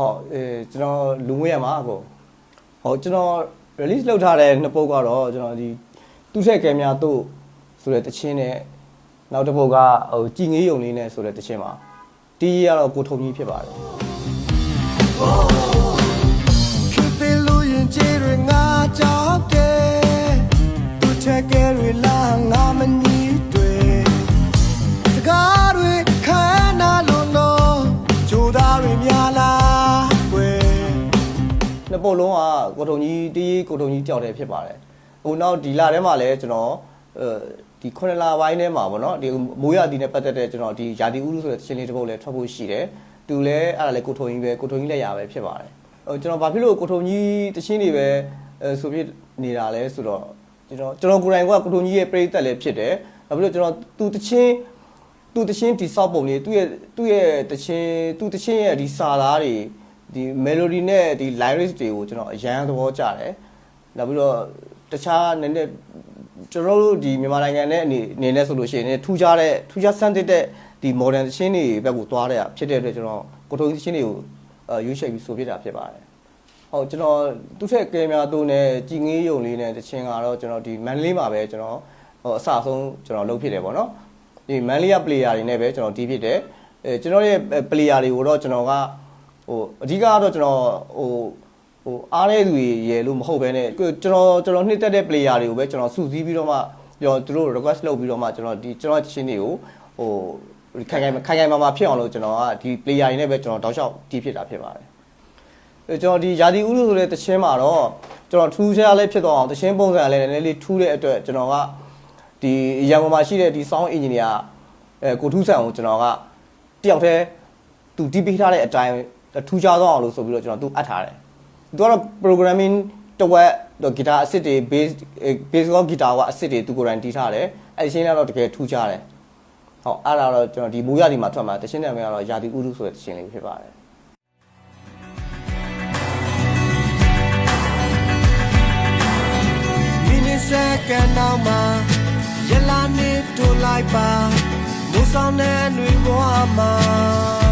ဟောအဲကျွန်တော်လူငွေရမှာအကိုဟောကျွန်တော် release လုပ်ထားတဲ့နှစ်ပုတ်ကတော့ကျွန်တော်ဒီသူ့ဆက်ကဲများတို့ဆိုတဲ့တခြင်းနဲ့နောက်တစ်ပုတ်ကဟိုကြည်ငေးယုံလေးနဲ့ဆိုတဲ့တခြင်းပါတီးကတော့ကိုထုံကြီးဖြစ်ပါတယ် နှစ်ပုတ်လုံးကကိုထုံကြီးတီးကိုထုံကြီးကြောက်တယ်ဖြစ်ပါတယ်ဟိုနောက်ဒီလထဲမှာလည်းကျွန်တော်အဲဒီခုနှစ်လပိုင်းထဲမှာပေါ့နော်ဒီမိုးရသည်နဲ့ပတ်သက်တဲ့ကျွန်တော်ဒီယာတီဥလူဆိုတဲ့တခြင်းလေးတစ်ပုတ်လည်းထွက်ဖို့ရှိတယ်တူလည်းအဲ့ဒါလည်းကိုထုံကြီးပဲကိုထုံကြီးလက်ရပဲဖြစ်ပါတယ်ဟိုကျွန်တော်ဘာဖြစ်လို့ကိုထုံကြီးတခြင်းတွေပဲအဲဆိုဖြစ်နေတာလဲဆိုတော့ကျွန်တော်ကျွန်တော်ကိုယ်တိုင်ကကိုထုံကြီးရဲ့ပြိသက်လည်းဖြစ်တယ်ဘာဖြစ်လို့ကျွန်တော်သူတခြင်းသူတခြင်းဒီစောက်ပုံလေးသူ့ရဲ့သူ့ရဲ့တခြင်းသူတခြင်းရဲ့ဒီစာသားတွေ ဒီ melody နဲ့ဒီ lyrics တွေကိုကျွန်တော်အရန်သဘောကျတယ်နောက်ပြီးတော့တခြားနည်းနည်းကျွန်တော်တို့ဒီမြန်မာနိုင်ငံနဲ့အနေအနေနဲ့ဆိုလို့ရှိရင်ထူးခြားတဲ့ထူးခြားဆန်းသစ်တဲ့ဒီ modern တခြင်းတွေဘက်ကိုသွားတဲ့ဖြစ်တဲ့အတွက်ကျွန်တော်ကိုထုံကြီးတခြင်းတွေကိုအဲရွေးချယ်ပြီးဆိုပြတာဖြစ်ပါတယ်ဟုတ်ကျွန်တော်သူ့ထက်ကဲများတို့နဲ့ကြည်ငေးယုံလေးနဲ့တခြင်းကတော့ကျွန်တော်ဒီမန်လေးမှာပဲကျွန်တော်ဟိုအစအဆုံးကျွန်တော်လုပ်ဖြစ်တယ်ပေါ့နော်ဒီမန်လေးက player တွေနဲ့ပဲကျွန်တော်ဒီဖြစ်တယ်အဲကျွန်တော်ရဲ့ player တွေကိုတော့ကျွန်တော်က ဟိုအဓိကကတော့ကျွန်တော်ဟိုဟိုအားတဲ့သူတွေရယ်လို့မဟုတ်ဘဲနဲ့ကျွန်တော်ကျွန်တော်နှစ်သက်တဲ့ player တွေကိုပဲကျွန်တော်စုစည်းပြီးတော့မှကျွန်တော်သူတို့ request လုပ်ပြီးတော့မှကျွန်တော်ဒီကျွန်တော်ချင်းတွေကိုဟိုခိုင်ခိုင်ခိုင်ခိုင်မာမာဖြစ်အောင်လို့ကျွန်တော်ကဒီ player တွေနဲ့ပဲကျွန်တော်တောက်လျှောက်တီးဖြစ်တာဖြစ်ပါတယ်အဲကျွန်တော်ဒီယာတီဥလူဆိုတဲ့တခြင်းမှာတော့ကျွန်တော်ထူးခြားလေးဖြစ်သွားအောင်တခြင်းပုံစံလည်းနည်းနည်းလေးထူးတဲ့အတွက်ကျွန်တော်ကဒီရန်ကုန်မှာရှိတဲ့ဒီ sound engineer အဲကိုထူးဆန်ကိုကျွန်တော်ကတယောက်တည်းသူတီးပေးထားတဲ့အတိုင်း ထူးခြားသွားအောင်လို့ဆိုပြီးတော့ကျွန်တော်သူအပ်ထားတယ်သူကတော့ programming တဝက်တော့ guitar အစစ်တွေ bass bass ကော guitar ကအစစ်တွေသူကိုယ်တိုင်တီးထားတယ်အဲရှင်းလည်းတော့တကယ်ထူးခြားတယ်ဟုတ်အဲ့ဒါတော့ကျွန်တော်ဒီမိုးရဒီမှာထွက်မှာတခြင်းနာမည်ကတော့ယာတီဥလူဆိုတဲ့တခြင်းလေးဖြစ်ပါတယ်မိနစ်စက္ကန့်နောက်မှာရလာနေတို့လိုက်ပါမိုးဆောင်တဲ့ຫນွေဘွားမှာမြက်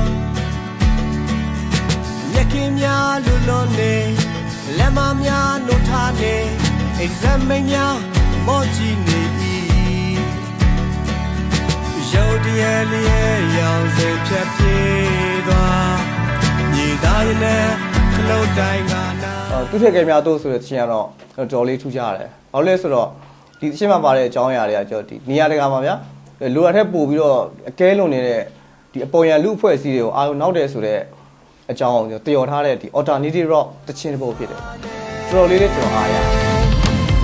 ခင်များလူလွန်နေလက်မများနှုတ်ထားနေ exam မိတ်များမော့ကြည့်နေ၏ရုပ်တရက်လျက်ရောင်စိတ်ဖြတ်ပြေးသွားညီသားရဲ့နဲ့ခလုတ်တိုင်းကနာအော်သူထက်ကဲများတို့ဆိုတဲ့သချင်းကတော့တော်တော်လေးထူးခြားတယ်။ဘာလို့လဲဆိုတော့ဒီသချင်းမှာပါတဲ့အကြောင်းအရာတွေကကျွန်တော်ဒီနေရာတကာမှာဗျာလိုအပ်တဲ့ပို့ပြီးတော့အကဲလုံနေတဲ့ဒီအပေါ်ရန်လူအဖွဲ့အစည်းတွေကိုအာရုံနောက်တယ်ဆိုတဲ့ အကြောင်းကိုတယော်ထားတဲ့ဒီ alternative rock သချင်းတစ်ပုဒ်ဖြစ်တယ်။တော်တော်လေးလေးကျွန်တော်အားရတယ်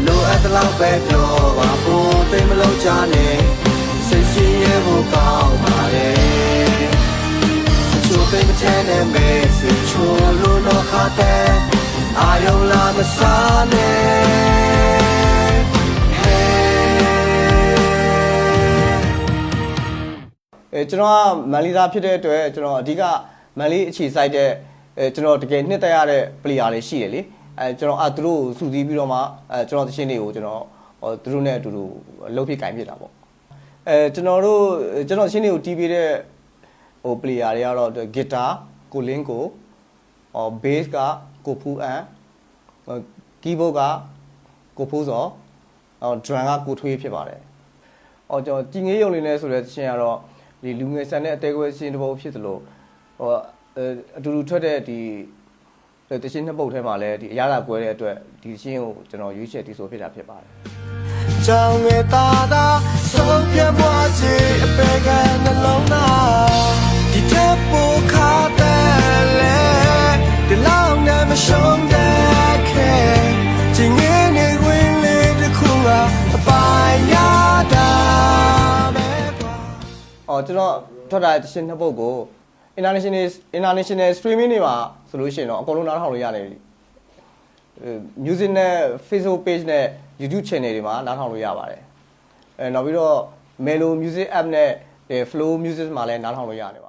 လိုအပ်တဲ့လောက်ပဲပြောပါဘူးသိမလို့ချနဲ့စိတ်စီရဲ့ဘုကောင်းပါလေချိုးသိမချဲနဲ့မေးစချိုးလို့တော့ခါတဲ့အာယုံလာမစားနဲ့အဲကျွန်တော်ကမန်လီသားဖြစ်တဲ့အတွက်ကျွန်တော်အဓိက မန်လီအခြေစိုက်တဲ့အဲကျွန်တော်တကယ်နှစ်သက်ရတဲ့ player တွေရှိတယ်လေအဲကျွန်တော်အသူတို့ကိုစုစည်းပြီးတော့မှအဲကျွန်တော်တခြင်းတွေကိုကျွန်တော်ဟိုသူတို့နဲ့အတူတူလှုပ်ဖြစ်ကင်ဖြစ်တာပေါ့အဲကျွန်တော်တို့ကျွန်တော်တခြင်းတွေကိုတီးပေးတဲ့ဟို player တွေကတော့ guitar ကိုလင်းကိုဟော bass ကကိုဖူးအန်ဟို keyboard ကကိုဖိုးစောဟော drum ကကိုထွေးဖြစ်ပါတယ်။အော်ကျွန်တော်ကြည်ငေးယုံနေလဲဆိုတဲ့ချင်းကတော့ဒီလူငယ်ဆန်တဲ့အသေးကွဲချင်းတစ်ပုတ်ဖြစ်သလို ဟိုအဲအတူတူထွက်တဲ့ဒီတချင်းနှစ်ပုတ်ထဲမှာလည်းဒီအရသာကွဲတဲ့အတွက်ဒီချင်းကိုကျွန်တော်ရွေးချယ်တီးဆိုဖြစ်တာဖြစ်ပါတယ်ကြောင်ငယ်သားသာဆုံးပြတ်ပွားချေအပေကနှလုံးသားဒီထက်ပိုခါတဲ့လေဒီလောက်နဲ့မရှုံးတဲ့ခဲချင်းငယ်နေဝင်လေတစ်ခုကအပိုင်ရတာပဲကွာ။အော်ကျွန်တော်ထွက်တာတချင်းနှစ်ပုတ်ကို international international streaming တွေမှာဆိုလို့ရှိရင်တော့အကုန်လုံးနားထောင်လို့ရတယ်။အဲ music နဲ့ Facebook page နဲ့ YouTube channel တွေမှာနားထောင်လို့ရပါတယ်။အဲနောက်ပြီးတော့ Melo Music app နဲ့ Flow Music မှာလည်းနားထောင်လို့ရတယ်